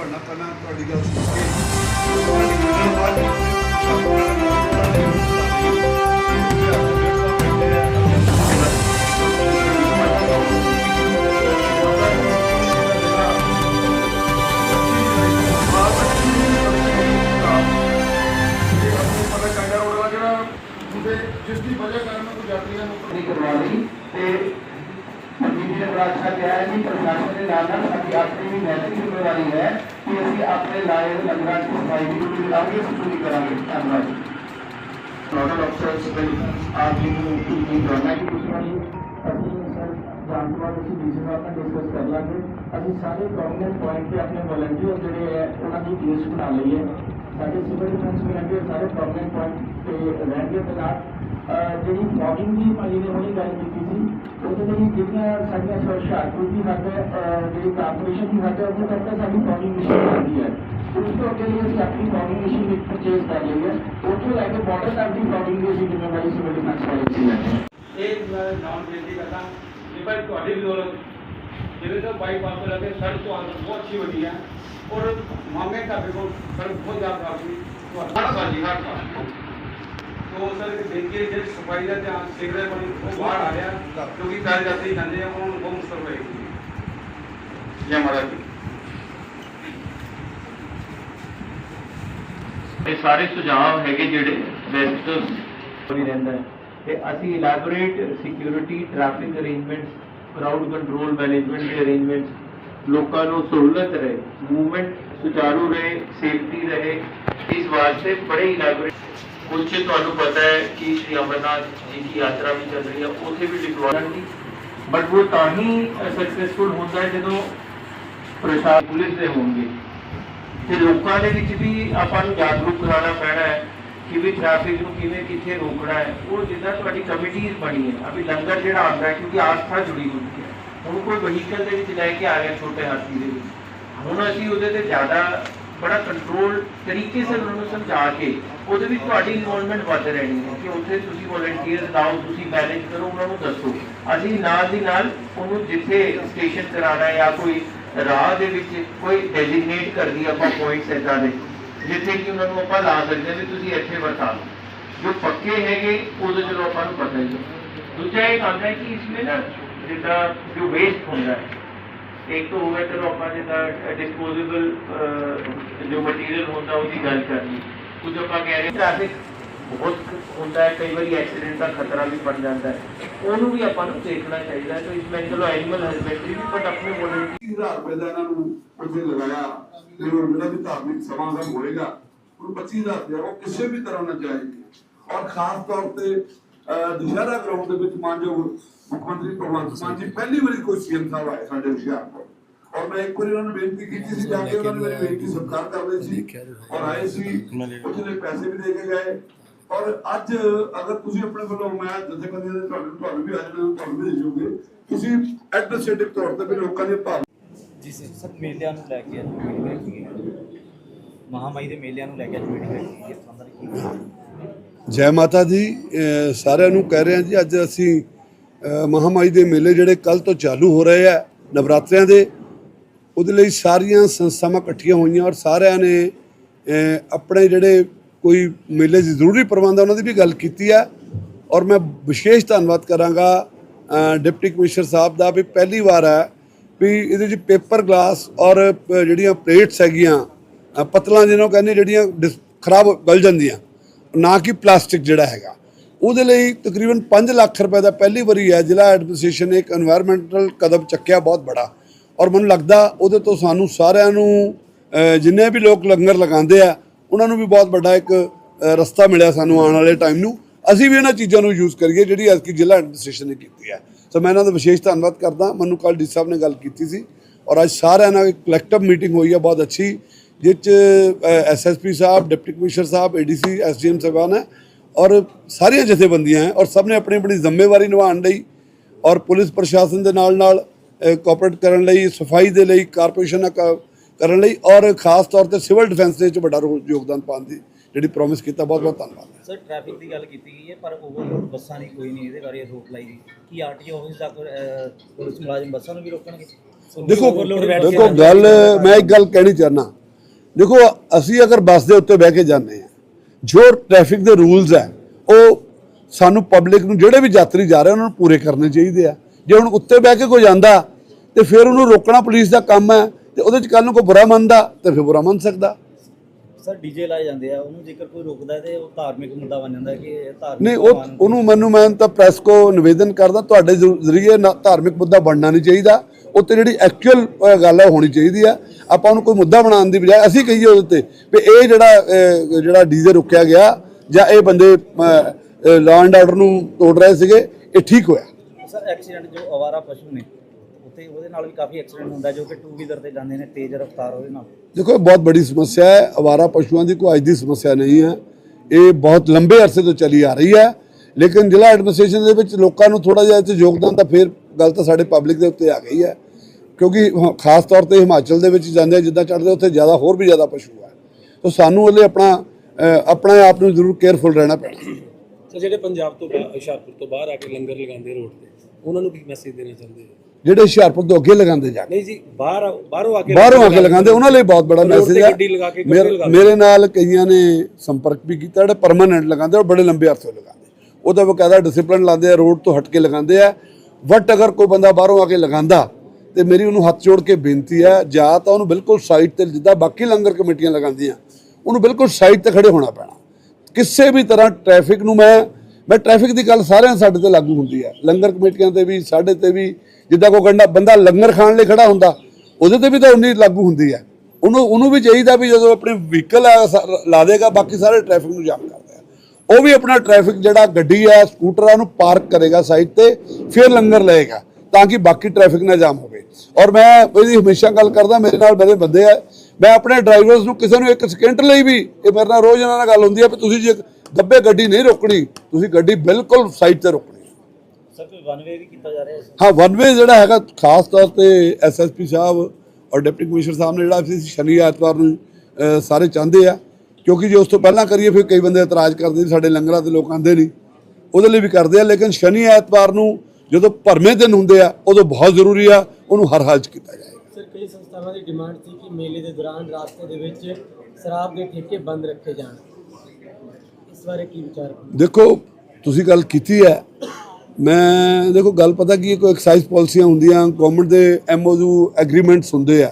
ਤੁਹਾਡਾ जिसकी वजह कारण यात्रियों को नहीं करवा ली ਬੜਾ ਅੱਛਾ ਕਿਹਾ ਹੈ ਕਿ ਪ੍ਰਸ਼ਾਸਨ ਦੇ ਨਾਲ ਨਾਲ ਸਾਡੀ ਆਪਣੀ ਵੀ ਨੈਤਿਕ ਜ਼ਿੰਮੇਵਾਰੀ ਹੈ ਕਿ ਅਸੀਂ ਆਪਣੇ ਲਾਏ ਲੰਗਰਾਂ ਦੀ ਸਫ਼ਾਈ ਵੀ ਕਰਾਂਗੇ ਸੁਣੀ ਕਰਾਂਗੇ ਧੰਨਵਾਦ ਨੋਡਲ ਅਫਸਰ ਸਿਵਲ ਆਪ ਜੀ ਨੂੰ ਕੀ ਕਰਨਾ ਕਿ ਦੂਸਰਾ ਜੀ ਅਸੀਂ ਸਰ ਜਾਣ ਤੋਂ ਬਾਅਦ ਅਸੀਂ ਡੀਸੀ ਸਾਹਿਬ ਨਾਲ ਡਿਸਕਸ ਕਰ ਲਾਂਗੇ ਅਸੀਂ ਸਾਰੇ ਪ੍ਰੋਮਿਨੈਂਟ ਪੁਆਇੰਟ ਤੇ ਆਪਣੇ ਵਲੰਟੀਅਰ ਜਿਹੜੇ ਹੈ ਉਹਨਾਂ ਦੀ ਲਿਸਟ ਬਣਾ ਲਈ ਹੈ ਸਾਡੇ ਸਿਵਲ ਡਿਫੈਂਸ ਵਲੰਟੀਅਰ ਸਾਰੇ ਪ੍ਰੋਮਿਨੈਂਟ ਪੁਆਇੰਟ ਤੇ ਰਹਿਣਗੇ ਤੇ ਨਾਲ ਅਹ ਜਿਹੜੀ ਫੌਗਿੰਗ ਦੀ ਭਾਜੀ ਨੇ ਹੁਣੀ ਗੱਲ ਕੀਤੀ ਸੀ, ਉਹਦੇ ਲਈ ਜਿਹੜੀਆਂ ਸਾਡੀਆਂ ਹੁਸ਼ਿਆਰਪੁਰ ਦੀ ਹੱਦ ਹੈ, ਅਹ ਜਿਹੜੀ ਕਾਰਪੋਰੇਸ਼ਨ ਦੀ ਹੱਦ ਹੈ, ਉਹਦੇ ਤੱਕ ਸਾਡੀ ਫੌਗਿੰਗ ਮਸ਼ੀਨ ਆਉਂਦੀ ਹੈ। ਉਸ ਤੋਂ ਅੱਗੇ ਲਈ ਅਸੀਂ ਆਪਣੀ ਫੌਗਿੰਗ ਮਸ਼ੀਨ ਵੀ ਪਰਚੇਜ਼ ਕਰ ਲਈ ਹੈ ਉੱਥੋਂ ਲੈ ਕੇ ਬਾਰਡਰ ਤੱਕ ਦੀ ਫੌਗਿੰਗ ਦੀ ਅਸੀਂ ਜ਼ਿੰਮੇਵਾਰੀ ਸਿਵਲ ਡਿਫੈਂਸ ਵਾਲੇ ਸੀ ਲੈਂਦੇ ਹਾਂ। ਇਹ ਮੈਂ ਨਾਮ ਬੇਨਤੀ ਕਰਦਾ ਕਿ ਭਾਈ ਤੁਹਾਡੀ ਵੀ ਦੌਲਤ ਜਿਹੜੇ ਤੋਂ ਬਾਈਪਾਸ ਤੋਂ ਲੱਗੇ ਸੜਕ ਤੋਂ ਆਉਂਦੇ ਬਹੁਤ ਅੱਛੀ ਬਣੀ ਹੈ ਔਰ ਮਾਮੇ ਦਾ ਵੀ ਬਹੁਤ ਸੜਕ ਬਹੁਤ ਜ਼ਿਆਦਾ ਖਰਾਬ ਉਹ ਸਰ ਦੇਖੀਏ ਜੇ ਸਫ਼ਾਈ ਦਾ ਧਿਆਨ ਸਿਗਰੇ ਬਣੀ ਉਹ ਬਾਹਰ ਆ ਰਿਹਾ, ਕਿਉਂਕਿ ਕੱਲ ਜਦ ਹੀ ਆ, ਉਹਨਾਂ ਬਹੁਤ ਮੁਸ਼ਕਲ ਹੋਏਗੀ ਇਹ ਮਹਾਰਾਜ ਇਹ ਸਾਰੇ ਸੁਝਾਅ ਹੈਗੇ ਜਿਹੜੇ ਵੈਸਟ ਕੋਈ ਰਹਿੰਦਾ ਹੈ। ਤੇ ਅਸੀਂ elaborate security traffic arrangements crowd control management ਦੇ ਅਰੇਂਜਮੈਂਟਸ ਲੋਕਾਂ ਨੂੰ ਸਹੂਲਤ ਰਹੇ ਮੂਵਮੈਂਟ ਸੁਚਾਰੂ ਰਹੇ ਸੇਫਟੀ ਰਹੇ, ਇਸ ਵਾਸਤੇ ਬੜੇ ਇਲੈਬੋਰੇਟ ਕੁਝ ਤੁਹਾਨੂੰ ਪਤਾ ਹੈ ਕਿ ਸ਼੍ਰੀ ਅਮਰਨਾਥ ਜੀ ਦੀ ਯਾਤਰਾ ਵੀ ਚੱਲ ਰਹੀ ਹੈ, ਉੱਥੇ ਵੀ ਡਿਪਲੋਇਮੈਂਟ ਦੀ ਬਟ ਉਹ ਤਾਂ ਹੀ ਸਕਸੈਸਫੁਲ ਹੁੰਦਾ ਹੈ ਜਦੋਂ ਪ੍ਰਸ਼ਾਸਨ ਪੁਲਿਸ ਦੇ ਹੋਣਗੇ। ਤੇ ਲੋਕਾਂ ਦੇ ਵਿੱਚ ਵੀ ਆਪਾਂ ਨੂੰ ਜਾਗਰੂਕ ਕਰਾਉਣਾ ਪੈਣਾ ਹੈ ਕਿ ਵੀ ਟ੍ਰੈਫਿਕ ਨੂੰ ਕਿਵੇਂ, ਕਿੱਥੇ ਰੋਕਣਾ ਹੈ। ਉਹ ਜਿੱਦਾਂ ਤੁਹਾਡੀ ਕਮੇਟੀ ਬਣੀ ਹੈ। ਅਭੀ ਲੰਗਰ ਜਿਹੜਾ ਆਉਂਦਾ ਹੈ, ਕਿਉਂਕਿ ਆਸਥਾ ਜੁੜੀ ਹੁੰਦੀ ਹੈ। ਹੁਣ ਕੋਈ ਵਹੀਕਲ ਦੇ ਵਿੱਚ ਲੈ ਕੇ ਆ ਗਿਆ ਛੋਟੇ ਹਾਥੀ ਦੇ ਵਿੱਚ। ਹੁਣ ਅਸੀਂ ਉਹਦੇ ਤੇ ਜ਼ਿਆਦਾ ਬੜਾ ਕੰਟਰੋਲ ਤਰੀਕੇ ਸੇ ਉਹਨਾਂ ਨੂੰ ਸਮਝਾ ਕੇ ਉਹਦੇ ਵਿੱਚ ਤੁਹਾਡੀ ਇਨਵੋਲਵਮੈਂਟ ਵੱਧ ਰਹਿਣੀ ਹੈ ਕਿ ਉੱਥੇ ਤੁਸੀਂ ਵੋਲੰਟੀਅਰਸ ਲਾਓ, ਤੁਸੀਂ ਮੈਨੇਜ ਕਰੋ, ਉਹਨਾਂ ਨੂੰ ਦੱਸੋ। ਅਸੀਂ ਨਾਲ ਦੀ ਨਾਲ ਉਹਨੂੰ ਜਿੱਥੇ ਸਟੇਸ਼ਨ ਕਰਾਣਾ ਹੈ ਜਾਂ ਕੋਈ ਰਾਹ ਦੇ ਵਿੱਚ ਕੋਈ ਡੈਜ਼ਿਗਨੇਟ ਕਰਦੀ ਆਪਾਂ ਪੁਆਇੰਟਸ ਏਦਾਂ ਦੇ, ਜਿੱਥੇ ਕਿ ਉਹਨਾਂ ਨੂੰ ਆਪਾਂ ਲਾ ਸਕਦੇ ਹਾਂ ਵੀ ਤੁਸੀਂ ਇੱਥੇ ਵਰਤਾ ਲਓ। ਜੋ ਪੱਕੇ ਹੈਗੇ, ਉਹਦੇ ਚਲੋ ਆਪਾਂ ਨੂੰ ਪਤਾ ਹੀ ਹੈ। ਦੂਜਾ ਇਹ ਗੱਲ ਹੈ ਕਿ ਇਸਮੇ ਨਾ ਜਿੱਦਾਂ ਜੋ ਵੇਸਟ ਹੁੰਦਾ ਹੈ ਇੱਕ ਤਾਂ ਹੋਵੇ ਚਲੋ ਆਪਾਂ ਜਿੱਦਾਂ ਡਿਸਪੋਜ਼ੇਬਲ ਜੋ ਮਟੀਰੀਅਲ ਹੁੰਦਾ ਉਹਦੀ ਗੱਲ ਕਰਨੀ। ਕੁਝ ਆਪਾਂ ਕਹਿ ਰਹੇ ਟ੍ਰੈਫਿਕ ਬਹੁਤ ਹੁੰਦਾ ਹੈ ਕਈ ਵਾਰੀ ਐਕਸੀਡੈਂਟ ਦਾ ਖਤਰਾ ਵੀ ਬਣ ਜਾਂਦਾ ਹੈ। ਉਹਨੂੰ ਵੀ ਆਪਾਂ ਨੂੰ ਦੇਖਣਾ ਚਾਹੀਦਾ ਹੈ ਤਾਂ ਇਸ ਵਿੱਚ ਚਲੋ ਐਨੀਮਲ ਹਸਬੈਂਡਰੀ ਵੀ ਬਟ ਆਪਣੇ ਵੋਲੰਟੀਅਰ 25000 ਰੁਪਏ ਦਾ ਇਹਨਾਂ ਨੂੰ ਉੱਥੇ ਲਗਾਇਆ ਤੇ ਉਹ ਜਿਹੜਾ ਵੀ ਧਾਰਮਿਕ ਸਮਾਗਮ ਹੋਏਗਾ ਉਹ 25000 ਰੁਪਏ ਉਹ ਕਿਸੇ ਵੀ ਤਰ੍ਹਾਂ ਨਾ ਜਾਏਗੀ। ਔਰ ਖਾਸ ਤੌਰ ਤੇ ਅਹ, ਦੁਸ਼ਹਿਰਾ ਗਰਾਊਂਡ ਦੇ ਵਿੱਚ ਮਾਨਯੋਗ ਮੁੱਖ ਮੰਤਰੀ ਭਗਵੰਤ ਮਾਨ ਜੀ ਪਹਿਲੀ ਵਾਰੀ ਕੋਈ ਸੀਐਮ ਸਾਹਿਬ ਆਏ ਸਾਡੇ ਹੁਸ਼ਿਆਰਪੁਰ ਔਰ ਮੈਂ ਇੱਕ ਵਾਰੀ ਉਹਨਾਂ ਨੂੰ ਬੇਨਤੀ ਕੀਤੀ ਸੀ ਜਾ ਕੇ ਉਹਨਾਂ ਨੇ ਮੇਰੀ ਬੇਨਤੀ ਸਤਿਕਾਰ ਕਰਦੇ ਸੀ। ਔਰ ਆਏ ਸੀ ਦੇ ਪੈਸੇ ਵੀ ਦੇ ਕੇ ਗਏ। ਔਰ ਅੱਜ ਅਗਰ ਤੁਸੀਂ ਆਪਣੇ ਵੱਲੋਂ ਮੈਂ ਜਥੇਬੰਦੀਆਂ ਦੇ ਤੁਹਾਨੂੰ ਤੁਹਾਨੂੰ ਵੀ ਅੱਜ ਮੈਂ ਤੁਹਾਨੂੰ ਵੀ ਦੇ ਜੂਗੇ ਤੁਸੀਂ ਐਡਮਿਨਿਸਟ੍ਰੇਟਿਵ ਤੌਰ ਤੇ ਵੀ ਲੋਕਾਂ ਦੇ ਭਾਵ ਜੀ ਸਰ ਮੇਲਿਆਂ ਨੂੰ ਲੈ ਕੇ ਅੱਜ ਮੀਟਿੰਗ ਰੱਖੀ ਗਈ ਮਹਾਮਾਈ ਦੇ ਮੇਲਿਆਂ ਨੂੰ ਲੈ ਕੇ ਅੱਜ ਮੀਟਿੰਗ ਰੱਖੀ ਗਈ ਇਸ ਜੈ ਮਾਤਾ ਦੀ ਅਹ ਸਾਰਿਆਂ ਨੂੰ ਕਹਿ ਰਹੇ ਹਾਂ ਜੀ ਅੱਜ ਅਸੀਂ ਮਹਾਮਾਈ ਦੇ ਮੇਲੇ ਜਿਹੜੇ ਕੱਲ ਤੋਂ ਚਾਲੂ ਹੋ ਰਹੇ ਆ ਨਵਰਾਤਰਿਆਂ ਦੇ ਉਹਦੇ ਲਈ ਸਾਰੀਆਂ ਸੰਸਥਾਵਾਂ ਇਕੱਠੀਆਂ ਹੋਈਆਂ ਔਰ ਸਾਰਿਆਂ ਨੇ ਆਪਣੇ ਜਿਹੜੇ ਕੋਈ ਮੇਲੇ ਦੇ ਜ਼ਰੂਰੀ ਪ੍ਰਬੰਧ ਉਹਨਾਂ ਦੀ ਵੀ ਗੱਲ ਕੀਤੀ ਆ। ਔਰ ਮੈਂ ਵਿਸ਼ੇਸ਼ ਧੰਨਵਾਦ ਕਰਾਂਗਾ ਡਿਪਟੀ ਕਮਿਸ਼ਨਰ ਸਾਹਿਬ ਦਾ ਵੀ ਪਹਿਲੀ ਵਾਰ ਆ ਵੀ ਇਹਦੇ ਵਿੱਚ ਪੇਪਰ ਗਲਾਸ ਔਰ ਜਿਹੜੀਆਂ ਪਲੇਟਸ ਹੈਗੀਆਂ ਪਤਲਾਂ ਜਿਹਨਾਂ ਕਹਿੰਦੇ ਜਿਹੜੀਆਂ ਖਰਾਬ ਗਲ ਜਾਂਦੀਆਂ, ਨਾ ਕਿ ਪਲਾਸਟਿਕ ਜਿਹੜਾ ਹੈਗਾ। ਉਹਦੇ ਲਈ ਤਕਰੀਬਨ 5 ਲੱਖ ਰੁਪਏ ਦਾ ਪਹਿਲੀ ਵਾਰੀ ਹੈ, ਜ਼ਿਲ੍ਹਾ ਐਡਮਿਨਿਸਟ੍ਰੇਸ਼ਨ ਨੇ ਇੱਕ এনवायरमेंटਲ ਕਦਮ ਚੱਕਿਆ ਬਹੁਤ ਬੜਾ। ਔਰ ਮੈਨੂੰ ਲੱਗਦਾ ਉਹਦੇ ਤੋਂ ਸਾਨੂੰ ਸਾਰਿਆਂ ਨੂੰ ਜਿੰਨੇ ਵੀ ਲੋਕ ਲੰਗਰ ਲਗਾਉਂਦੇ ਆ, ਉਹਨਾਂ ਨੂੰ ਵੀ ਬਹੁਤ ਵੱਡਾ ਇੱਕ ਰਸਤਾ ਮਿਲਿਆ ਸਾਨੂੰ ਆਉਣ ਵਾਲੇ ਟਾਈਮ ਨੂੰ। ਅਸੀਂ ਵੀ ਇਹਨਾਂ ਚੀਜ਼ਾਂ ਨੂੰ ਯੂਜ਼ ਕਰੀਏ ਜਿਹੜੀ ਅੱਜ ਕੀ ਜ਼ਿਲ੍ਹਾ ਐਡਮਿਨਿਸਟ੍ਰੇਸ਼ਨ ਨੇ ਕੀਤੀ ਹੈ। ਸੋ ਮੈਂ ਇਹਨਾਂ ਦਾ ਵਿਸ਼ੇਸ਼ ਧੰਨਵਾਦ ਕਰਦਾ। ਮੈਨੂੰ ਕੱਲ ਡੀ ਸਾਹਿਬ ਨੇ ਗੱਲ ਕੀਤੀ ਸੀ। ਔਰ ਅੱਜ ਸਾਰਿਆਂ ਨਾਲ ਇੱਕ ਕਲੈਕਟਿਵ ਮੀਟਿੰਗ ਹੋਈ ਹੈ ਬਹੁਤ ਅੱਛੀ ਜਿਸ ਚ ਐਸਐਸਪੀ ਸਾਹਿਬ ਡਿਪਟੀ ਕਮਿਸ਼ਨਰ ਸਾਹਿਬ ਏਡੀਸੀ ਐਸਡੀਐਮ ਸਾਹਿਬਾਨ ਹੈ। ਔਰ ਸਾਰੀਆਂ ਜਥੇਬੰਦੀਆਂ ਹੈ। ਔਰ ਸਭ ਨੇ ਆਪਣੀ ਆਪਣੀ ਜ਼ਿੰਮੇਵਾਰੀ ਨਿਭਾਉਣ ਲਈ ਔਰ ਪੁਲਿਸ ਪ੍ਰਸ਼ਾਸਨ ਦੇ ਨਾਲ ਨਾਲ ਕੋਆਪਰੇਟ ਕਰਨ ਲਈ ਸਫ਼ਾਈ ਦੇ ਲਈ ਕਾਰਪੋਰੇਸ਼ਨ ਕਰਨ ਲਈ ਔਰ ਖਾਸ ਤੌਰ ਤੇ ਸਿਵਲ ਡਿਫੈਂਸ ਦੇ ਵਿੱਚ ਵੱਡਾ ਰੋਲ ਯੋਗਦਾਨ ਪਾਉਣ ਦੀ ਜਿਹੜੀ ਪ੍ਰੋਮਿਸ ਕੀਤਾ ਬਹੁਤ ਬਹੁਤ ਧੰਨਵਾਦ। ਸਰ ਟ੍ਰੈਫਿਕ ਦੀ ਗੱਲ ਕੀਤੀ ਗਈ ਹੈ ਪਰ ਓਵਰਲੋਡ ਬੱਸਾਂ ਦੀ ਕੋਈ ਨਹੀਂ ਇਹਦੇ ਬਾਰੇ ਰੋਕ ਲਾਈ ਗਈ। ਕੀ ਆਰਟੀਓ ਆਫਿਸ ਦਾ ਪੁਲਿਸ ਮੁਲਾਜ਼ਮ ਬੱਸਾਂ ਨੂੰ ਵੀ ਰੋਕਣਗੇ? ਦੇਖੋ ਦੇਖੋ ਗੱਲ ਮੈਂ ਇੱਕ ਗੱਲ ਕਹਿਣੀ ਚਾਹਨਾ ਦੇਖੋ ਅਸੀਂ ਅਗਰ ਬੱਸ ਦੇ ਉੱਤੇ ਬਹਿ ਕੇ ਜਾਂਦੇ ਹਾਂ ਜੋ ਟ੍ਰੈਫਿਕ ਦੇ ਰੂਲਸ ਹੈ ਉਹ ਸਾਨੂੰ ਪਬਲਿਕ ਨੂੰ ਜਿਹੜੇ ਵੀ ਯਾਤਰੀ ਜਾ ਰਹੇ ਉਹਨਾਂ ਨੂੰ ਪੂਰੇ ਕਰਨੇ ਚਾਹੀਦੇ ਆ। ਜੇ ਹੁਣ ਉੱਤੇ ਬਹਿ ਕੇ ਕੋਈ ਜਾਂਦਾ ਤੇ ਫਿਰ ਉਹਨੂੰ ਰੋਕਣਾ ਪੁਲਿਸ ਦਾ ਕੰਮ ਹੈ ਤੇ ਉਹਦੇ ਚ ਕੱਲ ਨੂੰ ਕੋਈ ਬੁਰਾ ਮੰਨਦਾ ਤੇ ਫਿਰ ਬੁਰਾ ਮੰਨ ਸਕਦਾ। ਸਰ ਡੀਜੇ ਲਾਏ ਜਾਂਦੇ ਆ ਉਹਨੂੰ ਜੇਕਰ ਕੋਈ ਰੋਕਦਾ ਤੇ ਉਹ ਧਾਰਮਿਕ ਮੁੱਦਾ ਬਣ ਜਾਂਦਾ ਕਿ ਇਹ ਧਾਰਮਿਕ ਨਹੀਂ ਉਹ ਉਹਨੂੰ ਮੈਨੂੰ ਮੈਂ ਤਾਂ ਪ੍ਰੈਸ ਕੋ ਨਿਵੇਦਨ ਕਰਦਾ ਤੁਹਾਡੇ ਜ਼ਰੂ- ਜ਼ਰੀਏ ਧਾਰਮਿਕ ਮੁੱਦਾ ਬਣਨਾ ਨਹੀਂ ਚਾਹੀਦਾ। ਉੱਤੇ ਜਿਹੜੀ ਐਕਚੁਅਲ ਗੱਲ ਹੈ ਹੋਣੀ ਚਾਹੀਦੀ ਆ ਆਪਾਂ ਉਹਨੂੰ ਕੋਈ ਮੁੱਦਾ ਬਣਾਉਣ ਦੀ ਬਜਾਏ ਅਸੀਂ ਕਹੀਏ ਉਹਦੇ ਤੇ ਵੀ ਇਹ ਜਿਹੜਾ ਜਿਹੜਾ ਡੀਜ਼ੇ ਰੁਕਿਆ ਗਿਆ ਜਾਂ ਇਹ ਬੰਦੇ ਲਾਅ ਐਂਡ ਆਰਡਰ ਨੂੰ ਤੋੜ ਰਹੇ ਸੀਗੇ ਇਹ ਠੀਕ ਹੋਇਆ। ਸਰ ਐਕਸੀਡੈਂਟ ਜੋ ਅਵਾਰਾ ਪਸ਼ੂ ਨੇ ਉੱਥੇ ਉਹਦੇ ਨਾਲ ਵੀ ਕਾਫੀ ਐਕਸੀਡੈਂਟ ਹੁੰਦਾ ਜੋ ਕਿ ਟੂ ਵੀਲਰ ਤੇ ਜਾਂਦੇ ਨੇ ਤੇਜ਼ ਰਫ਼ਤਾਰ ਉਹਦੇ ਨਾਲ। ਦੇਖੋ ਇਹ ਬਹੁਤ ਬੜੀ ਸਮੱਸਿਆ ਹੈ। ਅਵਾਰਾ ਪਸ਼ੂਆਂ ਦੀ ਕੋਈ ਅੱਜ ਦੀ ਸਮੱਸਿਆ ਨਹੀਂ ਹੈ। ਇਹ ਬਹੁਤ ਲੰਬੇ ਅਰਸੇ ਤੋਂ ਚੱਲੀ ਆ ਰਹੀ ਹੈ। ਲੇਕਿਨ ਜ਼ਿਲ੍ਹਾ ਐਡਮਿਨਿਸਟ੍ਰੇਸ਼ਨ ਦੇ ਵਿੱਚ ਲੋਕਾਂ ਨੂੰ ਥੋੜਾ ਜਿਹਾ ਇਹ 'ਚ ਯੋਗਦਾਨ ਤਾਂ ਫਿਰ ਗੱਲ ਤਾਂ ਸਾਡੇ ਪਬਲਿਕ ਦੇ ਉੱਤੇ ਆ ਗਈ ਹੈ। ਕਿਉਂਕਿ ਖਾਸ ਤੌਰ ਤੇ ਹਿਮਾਚਲ ਦੇ ਵਿੱਚ ਜਾਂਦੇ ਆ, ਜਿੱਦਾਂ ਚੜ੍ਹਦੇ ਉੱਥੇ ਜ਼ਿਆਦਾ ਹੋਰ ਵੀ ਜ਼ਿਆਦਾ ਪਸ਼ੂ ਹੈ ਤਾਂ ਸਾਨੂੰ ਉਹਲੇ ਆਪਣਾ ਆਪਣੇ ਆਪ ਨੂੰ ਜ਼ਰੂਰ ਕੇਅਰਫੁਲ ਰਹਿਣਾ ਪੈਣਾ। ਤੇ ਜਿਹੜੇ ਪੰਜਾਬ ਤੋਂ ਹੁਸ਼ਿਆਰਪੁਰ ਤੋਂ ਬਾਹਰ ਆ ਕੇ ਲੰਗਰ ਲਗਾਉਂਦੇ ਰੋਡ ਤੇ ਉਹਨਾਂ ਨੂੰ ਕੀ ਮੈਸੇਜ ਦੇਣਾ ਚਾਹੁੰਦੇ ਹੋ? ਜਿਹੜੇ ਹੁਸ਼ਿਆਰਪੁਰ ਤੋਂ ਅੱਗੇ ਲਗਾਉਂਦੇ ਜਾ ਨਹੀਂ ਜੀ ਬਾਹਰ ਬਾਹਰੋਂ ਆ ਕੇ ਬਾਹਰੋਂ ਆ ਕੇ ਲਗਾਉਂਦੇ ਉਹਨਾਂ ਲਈ ਬਹੁਤ ਬੜਾ ਮੈਸੇਜ ਹੈ ਮੇਰੇ- ਨਾਲ ਕਈਆਂ ਨੇ ਸੰਪਰਕ ਵੀ ਕੀਤਾ ਜਿਹੜੇ ਪਰਮਾਨੈਂਟ ਲਗਾਉਂਦੇ ਔਰ ਬੜੇ ਲੰਬੇ ਅਰਸੇ ਲਗਾਉਂਦੇ ਉਹਦਾ ਬਕਾਇਦਾ ਡਿਸਪਲਿਨ ਲਾਉਂਦੇ ਆ ਰੋਡ ਤੋਂ ਹਟ ਕੇ ਲਗਾਉਂਦੇ ਆ। ਬਟ ਅਗਰ ਕੋਈ ਬੰਦਾ ਬਾਹਰੋਂ ਆ ਕੇ ਲਗਾਉਂਦਾ ਤੇ ਮੇਰੀ ਉਹਨੂੰ ਹੱਥ ਜੋੜ ਕੇ ਬੇਨਤੀ ਹੈ ਜਾਂ ਤਾਂ ਉਹਨੂੰ ਬਿਲਕੁਲ ਸਾਈਡ ਤੇ ਜਿੱਦਾਂ ਬਾਕੀ ਲੰਗਰ ਕਮੇਟੀਆਂ ਲਗਾਉਂਦੀਆਂ ਉਹਨੂੰ ਬਿਲਕੁਲ ਸਾਈਡ ਤੇ ਖੜੇ ਹੋਣਾ ਪੈਣਾ। ਕਿਸੇ ਵੀ ਤਰ੍ਹਾਂ ਟ੍ਰੈਫਿਕ ਨੂੰ ਮੈਂ ਮੈਂ ਟ੍ਰੈਫਿਕ ਦੀ ਗੱਲ ਸਾਰਿਆਂ ਸਾਡੇ ਤੇ ਲਾਗੂ ਹੁੰਦੀ ਹੈ। ਲੰਗਰ ਕਮੇਟੀਆਂ ਤੇ ਵੀ, ਸਾਡੇ ਤੇ ਵੀ, ਜਿੱਦਾਂ ਕੋਈ ਗੰਡਾ ਬੰਦਾ ਲੰਗਰ ਖਾਣ ਲਈ ਖੜਾ ਹੁੰਦਾ, ਉਹਦੇ ਤੇ ਵੀ ਤਾਂ ਉਨੀ ਲਾਗੂ ਹੁੰਦੀ ਹੈ। ਉਹਨੂੰ ਉਹਨੂੰ ਵੀ ਚਾਹੀਦਾ ਵੀ ਜਦੋਂ ਆਪਣੀ ਵਹੀਕਲ ਲਾ ਦੇਗਾ, ਬਾਕੀ ਸਾਰੇ ਟ੍ਰੈਫਿਕ ਨੂੰ ਜਾਮ ਕਰਦੇ ਆ ਉਹ ਵੀ ਆਪਣਾ ਟ੍ਰੈਫਿਕ ਜਿਹੜਾ ਗੱਡੀ ਹੈ ਸਕੂਟਰ ਆ ਉਹਨੂੰ ਪਾਰਕ ਕਰੇਗਾ ਸਾਈਡ ਤੇ, ਫਿਰ ਲੰਗਰ ਲਏਗਾ, ਤਾਂ ਕਿ ਬਾਕੀ ਟ੍ਰੈਫਿਕ ਨਾ ਜਾਮ ਹੋਵੇ। ਔਰ ਮੈਂ ਇਹਦੀ ਹਮੇਸ਼ਾ ਗੱਲ ਕਰਦਾ, ਮੇਰੇ ਨਾਲ ਮੇਰੇ ਬੰਦੇ ਆ। ਮੈਂ ਆਪਣੇ ਡਰਾਈਵਰਸ ਨੂੰ ਕਿਸੇ ਨੂੰ ਇੱਕ ਸਕਿੰਟ ਲਈ ਵੀ ਇਹ ਮੇਰੇ ਨਾਲ ਰੋਜ਼ ਇਹਨਾਂ ਨਾਲ ਗੱਲ ਹੁੰਦੀ ਹੈ ਵੀ ਤੁਸੀਂ ਜੇ ਗੱਬੇ ਗੱਡੀ ਨਹੀਂ ਰੋਕਣੀ ਤੁਸੀਂ ਗੱਡੀ ਬਿਲਕੁਲ ਸਾਈਡ ਤੇ ਰੋਕਣੀ। ਸਰ ਕੋਈ ਵਨ ਵੇ ਵੀ ਕੀਤਾ ਜਾ ਰਿਹਾ ਹੈ ਹਾਂ ਵਨ ਵੇ ਜਿਹੜਾ ਹੈਗਾ ਖਾਸ ਤੌਰ ਤੇ ਐਸਐਸਪੀ ਸਾਹਿਬ ਔਰ ਡਿਪਟੀ ਕਮਿਸ਼ਨਰ ਸਾਹਿਬ ਨੇ ਜਿਹੜਾ ਅਸੀਂ ਸ਼ਨੀ ਐਤਵਾਰ ਨੂੰ ਸਾਰੇ ਚਾਹੁੰਦੇ ਆ ਕਿਉਂਕਿ ਜੇ ਉਸ ਤੋਂ ਪਹਿਲਾਂ ਕਰੀਏ ਫਿਰ ਕਈ ਬੰਦੇ ਇਤਰਾਜ਼ ਕਰਦੇ ਨੇ ਸਾਡੇ ਲੰਗਰਾਂ ਤੇ ਲੋਕ ਆਉਂਦੇ ਨਹੀਂ। ਉਹਦੇ ਲਈ ਵੀ ਕਰਦੇ ਆ ਲੇਕਿਨ ਸ਼ਨੀ ਐਤਵਾਰ ਨੂੰ ਜਦੋਂ ਭਰਵੇਂ ਦਿਨ ਹੁੰਦੇ ਆ ਉਦੋਂ ਬਹੁਤ ਜ਼ਰੂਰੀ ਆ ਉਹਨੂੰ ਹਰ ਹਾਲ 'ਚ ਕੀਤਾ ਜਾਏਗਾ ਸਰ ਕਈ ਸੰਸਥਾਵਾਂ ਦੀ ਡਿਮਾਂਡ ਸੀ ਕਿ ਮੇਲੇ ਦੇ ਦੌਰਾਨ ਰਾਸਤੇ ਦੇ ਵਿੱਚ ਸ਼ਰਾਬ ਦੇ ਠੇਕੇ ਬੰਦ ਰੱਖੇ ਜਾਣ। ਇਸ ਬਾਰੇ ਕੀ ਵਿਚਾਰ ਦੇਖੋ, ਤੁਸੀਂ ਗੱਲ ਕੀਤੀ ਹੈ। ਮੈਂ, ਦੇਖੋ, ਗੱਲ ਪਤਾ ਕੀ ਕੋਈ ਐਕਸਾਈਜ਼ ਪਾਲਿਸੀਆਂ ਹੁੰਦੀਆਂ ਗਵਰਨਮੈਂਟ ਦੇ ਐਮਓਯੂ ਐਗਰੀਮੈਂਟਸ ਹੁੰਦੇ ਆ।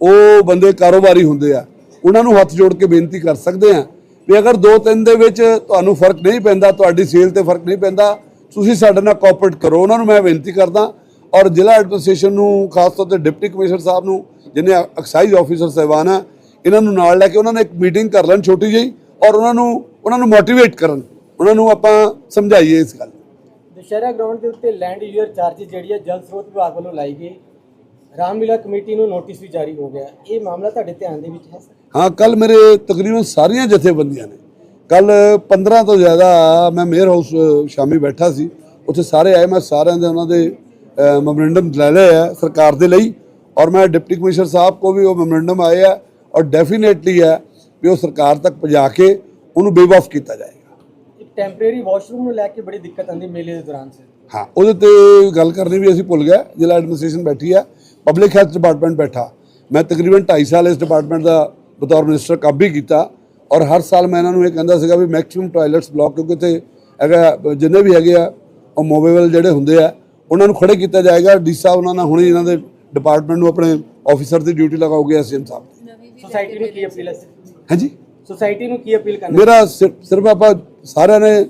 ਉਹ ਬੰਦੇ ਕਾਰੋਬਾਰੀ ਹੁੰਦੇ ਆ। ਉਹਨਾਂ ਨੂੰ ਹੱਥ ਜੋੜ ਕੇ ਬੇਨਤੀ ਕਰ ਸਕਦੇ ਆ ਵੀ ਅਗਰ ਦੋ ਤਿੰਨ ਦੇ ਵਿੱਚ ਤੁਹਾਨੂੰ ਫ਼ਰਕ ਨਹੀਂ ਪੈਂਦਾ, ਤੁਹਾਡੀ ਸੇਲ ਤੇ ਫ਼ਰਕ ਨਹੀਂ ਪੈਂਦਾ, ਤੁਸੀਂ ਸਾਡੇ ਨਾਲ ਕੋਆਪਰੇਟ ਕਰੋ। ਉਹਨਾਂ ਨੂੰ ਮੈਂ ਬੇਨਤੀ ਕਰਦਾ ਔਰ ਜ਼ਿਲ੍ਹਾ ਐਡਮਿਨਿਸਟ੍ਰੇਸ਼ਨ ਨੂੰ, ਖਾਸ ਤੌਰ ਤੇ ਡਿਪਟੀ ਕਮਿਸ਼ਨਰ ਸਾਹਿਬ ਨੂੰ ਜਿਹਨੇ ਐਕਸਾਈਜ਼ ਆਫੀਸਰ ਸਾਹਿਬਾਨ ਆ, ਇਹਨਾਂ ਨੂੰ ਨਾਲ ਲੈ ਕੇ ਉਹਨਾਂ ਨੇ ਇੱਕ ਮੀਟਿੰਗ ਕਰ ਲੈਣ, ਛੋਟੀ ਜਿਹੀ। ਔਰ ਉਹਨਾਂ ਨੂੰ ਉਹਨਾਂ ਨੂੰ ਮੋਟੀਵੇਟ ਕਰਨ। ਉਹਨਾਂ ਨੂੰ ਆਪਾਂ ਸਮਝਾਈਏ ਇਸ ਗੱਲ। ਦੁਸ਼ਹਿਰਾ ਗਰਾਊਂਡ ਦੇ ਉੱਤੇ ਲੈਂਡ ਯੂਅਰ ਚਾਰਜ ਜਿਹੜੀ ਹੈ ਜਲ ਸਰੋਤ ਵਿਭਾਗ ਵੱਲੋਂ ਲਾਈ ਗਈ। ਰਾਮਲੀਲਾ ਕਮੇਟੀ ਨੂੰ ਨੋਟਿਸ ਵੀ ਜਾਰੀ ਹੋ ਗਿਆ। ਇਹ ਮਾਮਲਾ ਤੁਹਾਡੇ ਧਿਆਨ ਦੇ ਵਿੱਚ ਹੈ ਹਾਂ ਕੱਲ ਮੇਰੇ ਤਕਰੀਬਨ ਸਾਰੀਆਂ ਜਥੇਬੰਦੀਆਂ ਨੇ। ਕੱਲ 15 ਤੋਂ ਜ਼ਿਆਦਾ ਮੈਂ ਮੇਅਰ ਹਾਊਸ ਸ਼ਾਮੀ ਬੈਠਾ ਸੀ। ਉੱਥੇ ਸਾਰੇ ਆਏ ਮੈਂ ਸਾਰਿਆਂ ਦੇ ਉਹਨਾਂ ਦੇ ਮੈਮੋਰੈਂਡਮ ਲੈ ਲਏ ਆ ਸਰਕਾਰ ਦੇ ਲਈ। ਔਰ ਮੈਂ ਡਿਪਟੀ ਕਮਿਸ਼ਨਰ ਸਾਹਿਬ ਕੋ ਵੀ ਉਹ ਮੈਮੋਰੈਂਡਮ ਆਏ ਆ। ਔਰ ਡੈਫੀਨੇਟਲੀ ਹੈ ਵੀ ਉਹ ਸਰਕਾਰ ਤੱਕ ਪਹੁੰਚਾ ਕੇ ਉਹਨੂੰ ਬੇਵ ਆਫ ਕੀਤਾ ਜਾਏਗਾ। ਇੱਕ ਟੈਂਪਰੇਰੀ ਵਾਸ਼ਰੂਮ ਨੂੰ ਲੈ ਕੇ ਬੜੀ ਦਿੱਕਤ ਆਉਂਦੀ ਮੇਲੇ ਦੇ ਦੌਰਾਨ ਸਰ। ਹਾਂ ਉਹਦੇ ਤੇ ਗੱਲ ਕਰਨੀ ਵੀ ਅਸੀਂ ਭੁੱਲ ਗਏ। ਜ਼ਿਲ੍ਹਾ ਐਡਮਿਨਿਸਟ੍ਰੇਸ਼ਨ ਬੈਠੀ ਆ ਪਬਲਿਕ ਹੈਲਥ ਡਿਪਾਰਟਮੈਂਟ ਬੈਠਾ। ਮੈਂ ਤਕਰੀਬਨ 2.5 ਸਾਲ ਇਸ ਡਿਪਾਰਟਮੈਂਟ ਦਾ ਬਤੌਰ ਮਿਨਿਸਟਰ ਕੰਮ ਵੀ ਕੀਤਾ ਔਰ ਹਰ ਸਾਲ ਮੈਂ ਇਹਨਾਂ ਨੂੰ ਇਹ ਕਹਿੰਦਾ ਸੀਗਾ ਵੀ ਮੈਕਸਿਮਮ ਟਾਇਲਟਸ ਬਲਾਕ ਕਿਉਂਕਿ ਤੇ ਹੈਗਾ ਜਿੰਨੇ ਵੀ ਹੈਗੇ ਆ ਉਹ ਮੋਬੇਬਲ ਜਿਹੜੇ ਹੁੰਦੇ ਆ ਉਹਨਾਂ ਨੂੰ ਖੜੇ ਕੀਤਾ ਜਾਏਗਾ। ਡੀ ਸਾਹਿਬ ਉਹਨਾਂ ਨਾਲ ਹੁਣੇ ਇਹਨਾਂ ਦੇ ਡਿਪਾਰਟਮੈਂਟ ਨੂੰ ਆਪਣੇ ਆਫੀਸਰ ਦੀ ਡਿਊਟੀ ਲਗਾਓਗੇ ਐਸਐਮ ਸਾਹਿਬ ਸੁਸਾਇਟੀ ਨੂੰ ਕੀ ਅਪੀਲ ਹੈ ਹਾਂਜੀ। ਸੁਸਾਇਟੀ ਨੂੰ ਕੀ ਅਪੀਲ ਕਰਨਾ? ਮੇਰਾ ਸਿਰ- ਸਿਰਫ ਆਪਾਂ ਸਾਰਿਆਂ ਨੇ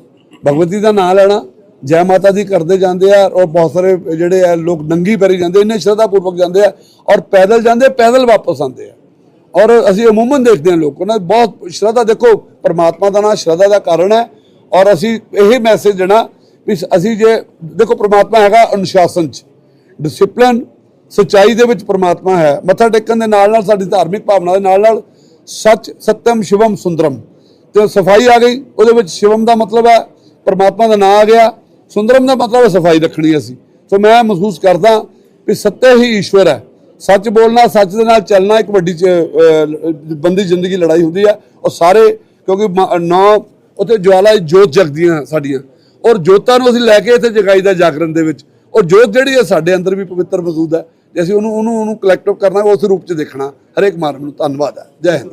ਭਗਵਤੀ ਦਾ ਨਾਮ ਲੈਣਾ ਜੈ ਮਾਤਾ ਦੀ ਕਰਦੇ ਜਾਂਦੇ ਆ ਔਰ ਬਹੁਤ ਸਾਰੇ ਜਿਹੜੇ ਆ ਲੋਕ ਨੰਗੀ ਪੈਰੀ ਜਾਂਦੇ ਇੰਨੇ ਸ਼ਰਧਾ ਪੂਰਵਕ ਜਾਂਦੇ ਆ ਔਰ ਪੈਦਲ ਜਾਂਦੇ ਪੈਦਲ ਵਾਪਸ ਆਉਂਦੇ ਆ। ਔਰ ਅਸੀਂ ਅਮੂਮਨ ਦੇਖਦੇ ਹਾਂ ਲੋਕ ਉਹਨਾਂ ਬਹੁਤ ਸ਼ਰਧਾ ਦੇਖੋ ਪਰਮਾਤਮਾ ਦਾ ਨਾਮ ਸ਼ਰਧਾ ਦਾ ਕਾਰਨ ਹੈ ਔਰ ਅਸੀਂ ਇਹ ਮੈਸੇਜ ਦੇਣਾ ਵੀ ਅਸੀਂ ਜੇ ਦੇਖੋ ਪਰਮਾਤਮਾ ਹੈਗਾ ਅਨੁਸ਼ਾਸਨ ਚ। ਡਿਸਪਲਿਨ ਸਚਾਈ ਦੇ ਵਿੱਚ ਪ੍ਰਮਾਤਮਾ ਹੈ। ਮੱਥਾ ਟੇਕਣ ਦੇ ਨਾਲ ਨਾਲ ਸਾਡੀ ਧਾਰਮਿਕ ਭਾਵਨਾ ਦੇ ਨਾਲ ਨਾਲ ਸੱਚ ਸਤਿਅਮ ਸ਼ਿਵਮ, ਸੁੰਦਰਮ। ਤੇ ਸਫ਼ਾਈ ਆ ਗਈ। ਉਹਦੇ ਵਿੱਚ ਸ਼ਿਵਮ ਦਾ ਮਤਲਬ ਹੈ, ਪਰਮਾਤਮਾ ਦਾ ਨਾਮ ਆ ਗਿਆ। ਸੁੰਦਰਮ ਦਾ ਮਤਲਬ ਹੈ ਸਫ਼ਾਈ ਰੱਖਣੀ ਅਸੀਂ। ਸੋ ਮੈਂ ਮਹਿਸੂਸ ਕਰਦਾ ਵੀ ਸੱਤੇ ਹੀ ਈਸ਼ਵਰ ਹੈ। ਸੱਚ ਬੋਲਣਾ, ਸੱਚ ਦੇ ਨਾਲ ਚੱਲਣਾ ਇੱਕ ਵੱਡੀ ਚ- ਬੰਦੀ ਜ਼ਿੰਦਗੀ ਲੜਾਈ ਹੁੰਦੀ ਹੈ। ਉਹ ਸਾਰੇ, ਕਿਉਂਕਿ ਮ- ਨੌ ਉੱਥੇ ਜਵਾਲਾ ਜੋਤ ਜਗਦੀਆਂ ਸਾਡੀਆਂ। ਔਰ ਜੋਤਾਂ ਨੂੰ ਅਸੀਂ ਲੈ ਕੇ ਇੱਥੇ ਜਗਾਈ ਦਾ ਜਾਗਰਣ ਦੇ ਵਿੱਚ। ਉਹ ਜੋਤ ਜਿਹੜੀ ਹੈ ਸਾਡੇ ਅੰਦਰ ਵੀ ਪਵਿੱਤਰ ਮੌਜੂਦ ਹੈ। ਜੇ ਅਸੀਂ ਉਹਨੂੰ ਉਹਨੂੰ ਉਹਨੂੰ ਕਲੈਕਟਿਵ ਕਰਨਾ, ਉਸ ਰੂਪ ਚ ਦੇਖਣਾ। ਹਰੇਕ ਮਾਨਵ ਨੂੰ ਧੰਨਵਾਦ ਹੈ। ਜੈ ਹਿੰਦ।